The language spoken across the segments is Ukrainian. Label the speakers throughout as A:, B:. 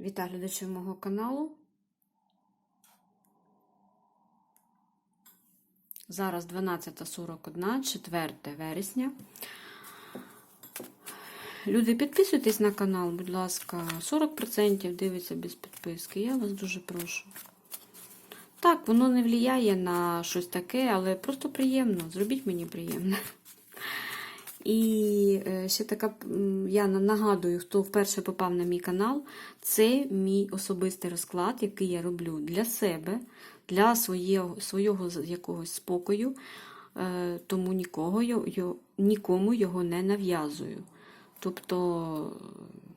A: Вітаю глядачів мого каналу. Зараз 12.41, 4 вересня. Люди, підписуйтесь на канал, будь ласка. 40% дивиться без підписки. Я вас дуже прошу. Так, воно не впливає на щось таке, але просто приємно. Зробіть мені приємно. І е, ще така, я нагадую, хто вперше попав на мій канал, це мій особистий розклад, який я роблю для себе, для своєго, свого якогось спокою, е, тому нікого, нікому його не нав'язую. Тобто,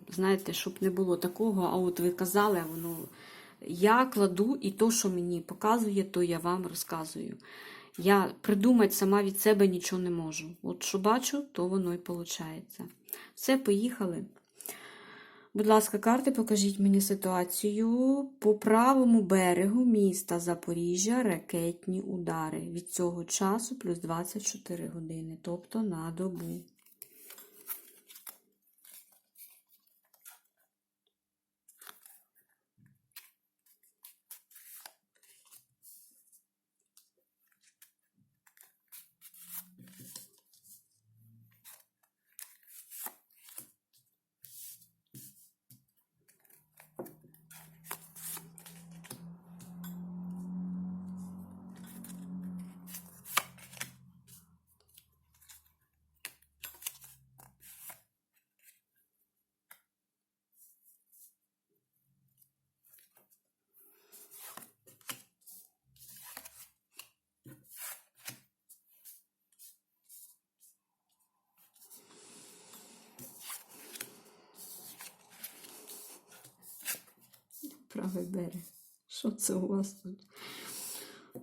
A: знаєте, щоб не було такого, а от ви казали, воно. Я кладу і то, що мені показує, то я вам розказую. Я придумати сама від себе нічого не можу. От що бачу, то воно і виходить. Все, поїхали. Будь ласка, карти, покажіть мені ситуацію. По правому берегу міста Запоріжжя ракетні удари. Від цього часу плюс 24 години, тобто на добу. Правий берег. Що це у вас тут?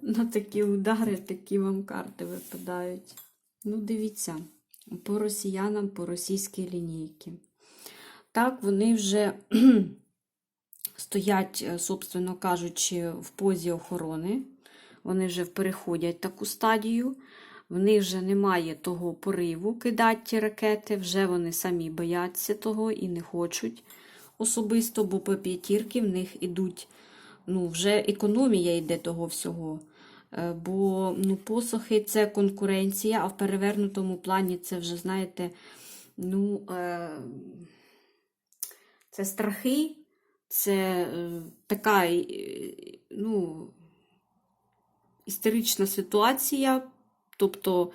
A: На такі удари, такі вам карти випадають. Ну, дивіться, по росіянам, по російській лінійці. Так, вони вже стоять, е, собственно кажучи, в позі охорони. Вони вже переходять таку стадію. В них вже немає того пориву кидати ракети, вже вони самі бояться того і не хочуть особисто, бо по п'ятірки в них ідуть, ну, вже економія йде того всього. Е, Бо ну, посохи це конкуренція, а в перевернутому плані це вже, знаєте, ну, е, це страхи, це е, така ну, істерична ситуація. Тобто,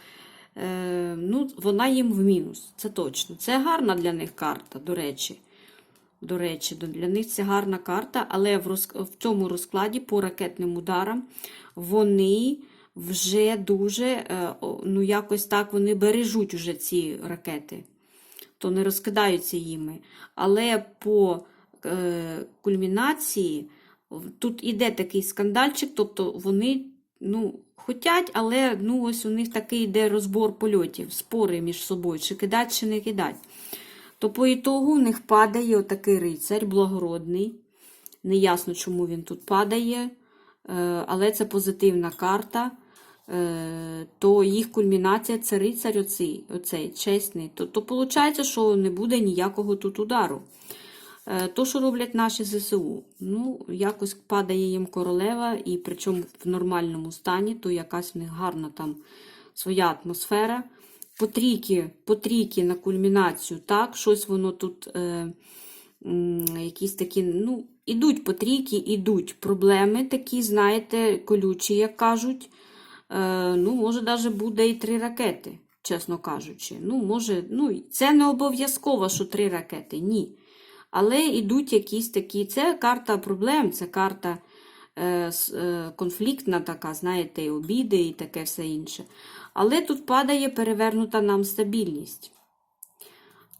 A: ну, вона їм в мінус, це точно. Це гарна для них карта, до речі. До речі, для них це гарна карта, але в, роз, в цьому розкладі по ракетним ударам вони вже дуже, е, ну якось так, вони бережуть уже ці ракети, то не розкидаються їми. Але по е, кульмінації тут іде такий скандальчик, тобто вони ну, хотять, але ну, ось у них такий йде розбор польотів, спори між собою, чи кидать, чи не кидать. То по ітогу в них падає отакий рицарь благородний. Неясно, чому він тут падає, е, але це позитивна карта. Е, То їх кульмінація це рицарь оцей, оцей чесний. То, то виходить, що не буде ніякого тут удару. Е, То, що роблять наші ЗСУ, ну, якось падає їм королева, і причому в нормальному стані, то якась в них гарна там своя атмосфера. По трійки, на кульмінацію, так, щось воно тут, е, якісь такі, ну, ідуть по трійки, ідуть проблеми такі, знаєте, колючі, як кажуть. Е, ну, може, навіть буде і три ракети, чесно кажучи. Ну, може, ну, це не обов'язково, що три ракети, ні. Але йдуть якісь такі. Це карта проблем, це карта конфліктна така, знаєте, і обіди і таке все інше. Але тут падає перевернута нам стабільність.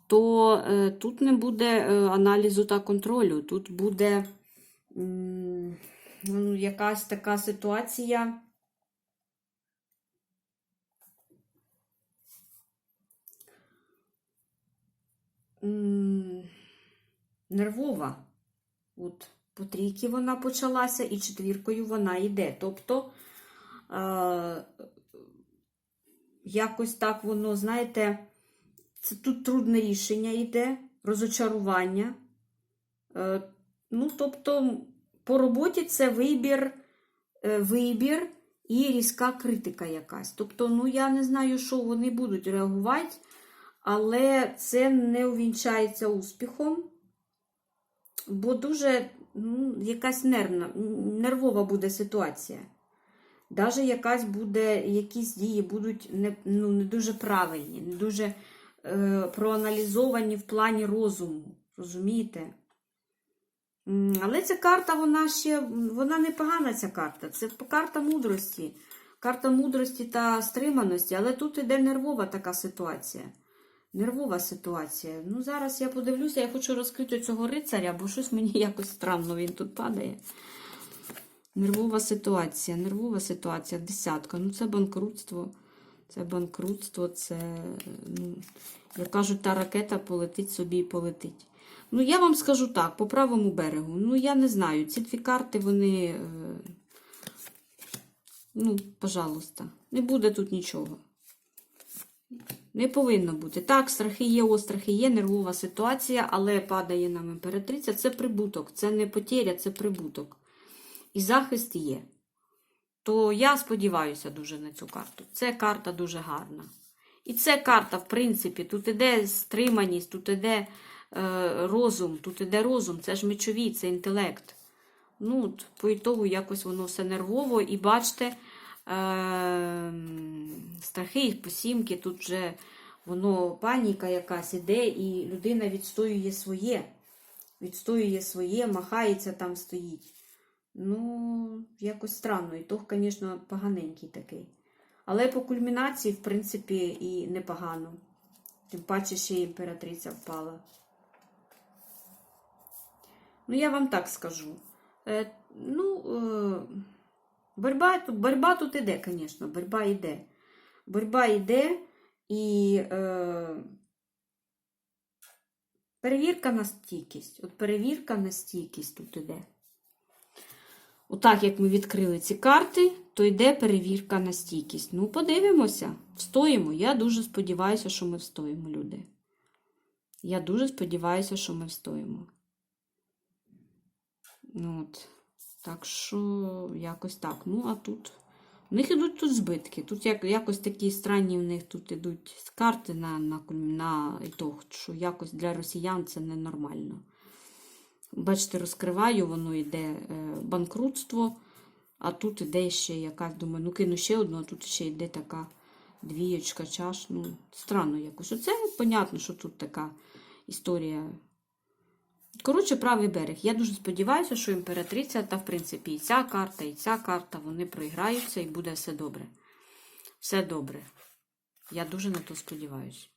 A: То е, тут не буде е, аналізу та контролю. Тут буде ну, якась така ситуація. Нервова. От по трійки вона почалася, і четвіркою вона йде. Тобто, е, якось так воно, знаєте, це тут трудне рішення йде, розочарування. Е, Ну, тобто, по роботі це вибір, е, вибір і різка критика якась. Тобто, ну я не знаю, що вони будуть реагувати, але це не увінчається успіхом, бо дуже ну, якась нервна, нервова буде ситуація. Даже якась буде, якісь дії будуть не, ну, не дуже правильні, не дуже е, проаналізовані в плані розуму. Розумієте? Але ця карта, вона ще вона непогана, ця карта. Це карта мудрості. Карта мудрості та стриманості, але тут іде нервова така ситуація. Нервова ситуація. Ну, зараз я подивлюся, я хочу розкрити цього рицаря, бо щось мені якось странно він тут падає. Нервова ситуація, нервова ситуація, десятка. Ну, це банкрутство. Це банкрутство, це, ну, як кажуть, та ракета полетить собі і полетить. Ну, я вам скажу так, по правому берегу. Ну, я не знаю, ці дві карти, вони. е, Ну, пожалуйста, не буде тут нічого. Не повинно бути. Так, страхи є, острахи є, нервова ситуація, але падає нам імператриця. Це прибуток, це не потеря, це прибуток. І захист є. То я сподіваюся дуже на цю карту. Це карта дуже гарна. І це карта, в принципі, тут іде стриманість, тут іде е, розум, тут іде розум, це ж мечові, це інтелект. Ну, по ітогу якось воно все нервово, і бачите, е, страхи посімки, тут вже воно паніка якась іде, і людина відстоює своє. Відстоює своє, махається там стоїть. Ну, якось странно. І то, звісно, поганенький такий. Але по кульмінації, в принципі, і непогано. Тим паче ще імператриця впала. Ну, я вам так скажу. Е, ну, е, боротьба, тут- боротьба тут іде, звісно, боротьба йде. Боротьба йде і е, перевірка на стійкість. От перевірка на стійкість тут іде. Отак, як ми відкрили ці карти, то йде перевірка на стійкість. Ну, подивимося, встоїмо. Я дуже сподіваюся, що ми встоїмо, люди. Я дуже сподіваюся, що ми встоїмо. Ну, от. Так що, якось так. Ну, а тут. У них ідуть тут збитки. Тут як, якось такі странні в них тут ідуть карти на, на, на ітог, що якось для росіян це ненормально. Бачите, розкриваю, воно йде е, банкрутство, а тут іде ще якась, думаю, ну кину ще одну, а тут ще йде така двієчка чаш. Ну, странно якось. Оце понятно, що тут така історія. Коротше, правий берег. Я дуже сподіваюся, що імператриця, та, в принципі, і ця карта, і ця карта, вони проіграються і буде все добре. Все добре. Я дуже на то сподіваюся.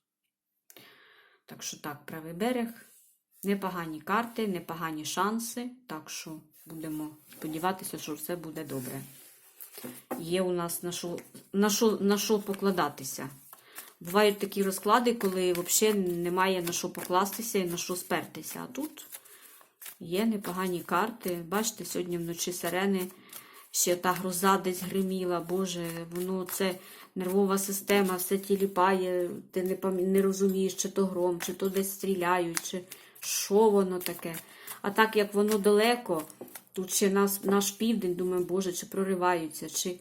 A: Так що так, правий берег. Непогані карти, непогані шанси. Так що будемо сподіватися, що все буде добре. Є у нас на що, на що, на що покладатися. Бувають такі розклади, коли взагалі немає на що покластися і на що спертися. А тут є непогані карти. Бачите, сьогодні вночі сирени, ще та гроза десь гриміла. Боже, воно це нервова система, все тіліпає, ти не, пам'я- не розумієш, чи то гром, чи то десь стріляють, чи що воно таке. А так як воно далеко, тут ще нас, наш південь, думаю, Боже, чи прориваються, чи,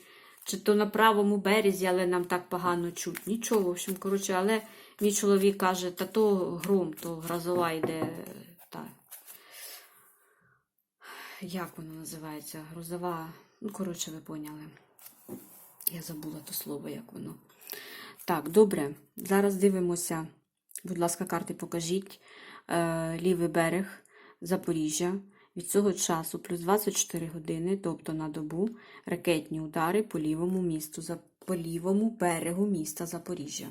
A: чи то на правому березі, але нам так погано чуть. Нічого, в общем, коротше, але мій чоловік каже, та то гром, то грозова йде. Та. Як воно називається? Грозова. Ну, коротше, ви поняли. Я забула то слово, як воно. Так, добре. Зараз дивимося. Будь ласка, карти покажіть. Е, лівий берег Запоріжжя. Від цього часу плюс 24 години, тобто на добу, ракетні удари по лівому місту, по лівому берегу міста Запоріжжя.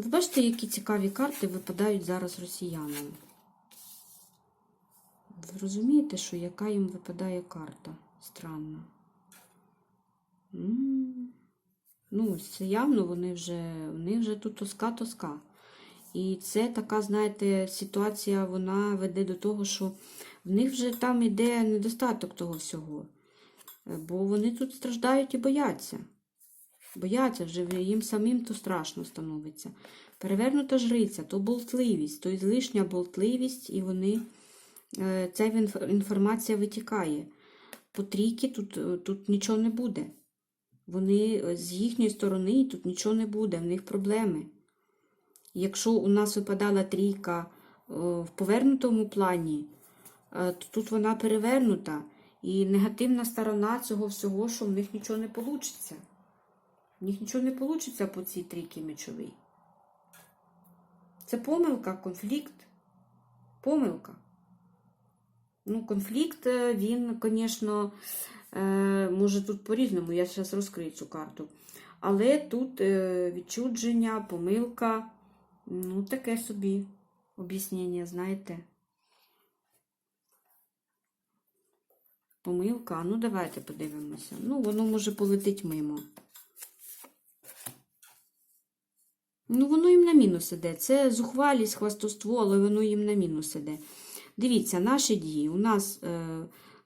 A: Ви бачите, які цікаві карти випадають зараз росіянам. Ви розумієте, що яка їм випадає карта? Странна. М. Ну, це явно вони вже, вони вже тут тоска-тоска. І це така, знаєте, ситуація, вона веде до того, що в них вже там іде недостаток того всього. Е, Бо вони тут страждають і бояться. Бояться вже їм самим то страшно становиться. Перевернута жриця, то болтливість, то излишня болтливість, і вони, е, ця інформація витікає. По трійки тут, е, тут нічого не буде. Вони е, з їхньої сторони тут нічого не буде, в них проблеми. Якщо у нас випадала трійка в повернутому плані, то тут вона перевернута. І негативна сторона цього всього, що в них нічого не вийде. В них нічого не вийде по цій трійці мечовій. Це помилка, конфлікт. Помилка. Ну, конфлікт, е, він, звісно, е, може тут по-різному, я зараз розкрию цю карту. Але тут е, відчудження, помилка, ну, таке собі об'яснення, знаєте. Помилка, ну давайте подивимося. Ну, воно може полетить мимо. Ну, воно їм на мінус іде. Це зухвалість, хвастовство, але воно їм на мінус іде. Дивіться, наші дії. У нас е,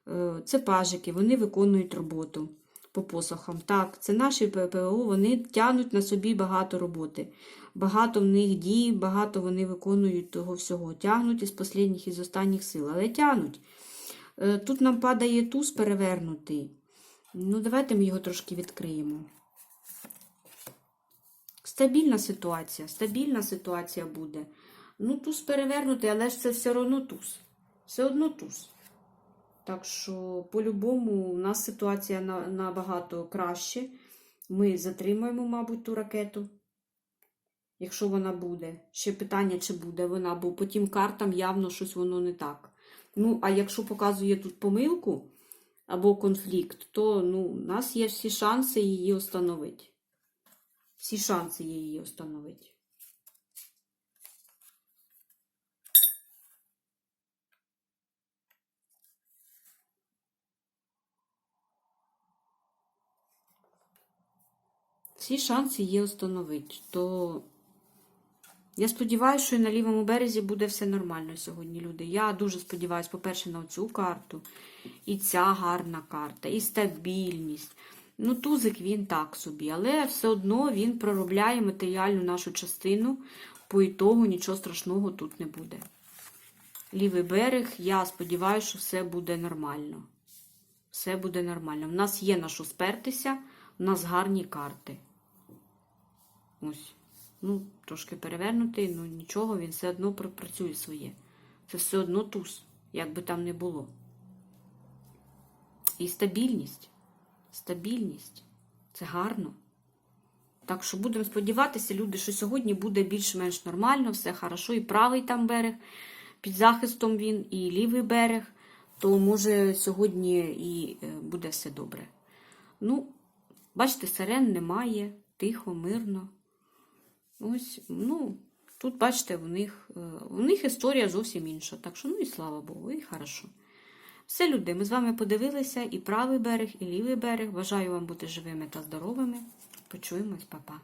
A: е, це пажики, вони виконують роботу по посохам. Так, це наші ППО, вони тягнуть на собі багато роботи. Багато в них дій, багато вони виконують того всього. Тягнуть із останніх, із останніх сил, але тягнуть. Е, Тут нам падає туз перевернутий. Ну, давайте ми його трошки відкриємо. Стабільна ситуація, стабільна ситуація буде. Ну, туз перевернутий, але ж це все одно туз. Все одно туз. Так що, по-любому, у нас ситуація набагато краще. Ми затримуємо, мабуть, ту ракету, якщо вона буде. Ще питання, чи буде вона, бо по тим картам явно щось воно не так. Ну, а якщо показує тут помилку або конфлікт, то ну, у нас є всі шанси її встановити. Всі шанси її встановити. Всі шанси є встановити. То я сподіваюся, що і на лівому березі буде все нормально сьогодні, люди. Я дуже сподіваюся, по-перше, на цю карту. І ця гарна карта, і стабільність. Ну, тузик він так собі, але все одно він проробляє матеріальну нашу частину. По ітогу нічого страшного тут не буде. Лівий берег, я сподіваюся, що все буде нормально. Все буде нормально. В нас є на що спертися, в нас гарні карти. Ось. Ну, трошки перевернутий, ну нічого, він все одно пропрацює своє. Це все одно туз, як би там не було. І стабільність. Стабільність. Це гарно. Так що будемо сподіватися, люди, що сьогодні буде більш-менш нормально, все хорошо. І правий там берег, під захистом він, і лівий берег. То може сьогодні і е, буде все добре. Ну, бачите, сирен немає, тихо, мирно. Ось, ну, тут, бачите, в них, е, у них історія зовсім інша. Так що, ну і слава Богу, і хорошо. Все, люди, ми з вами подивилися і правий берег, і лівий берег. Бажаю вам бути живими та здоровими. Почуємось, па-па.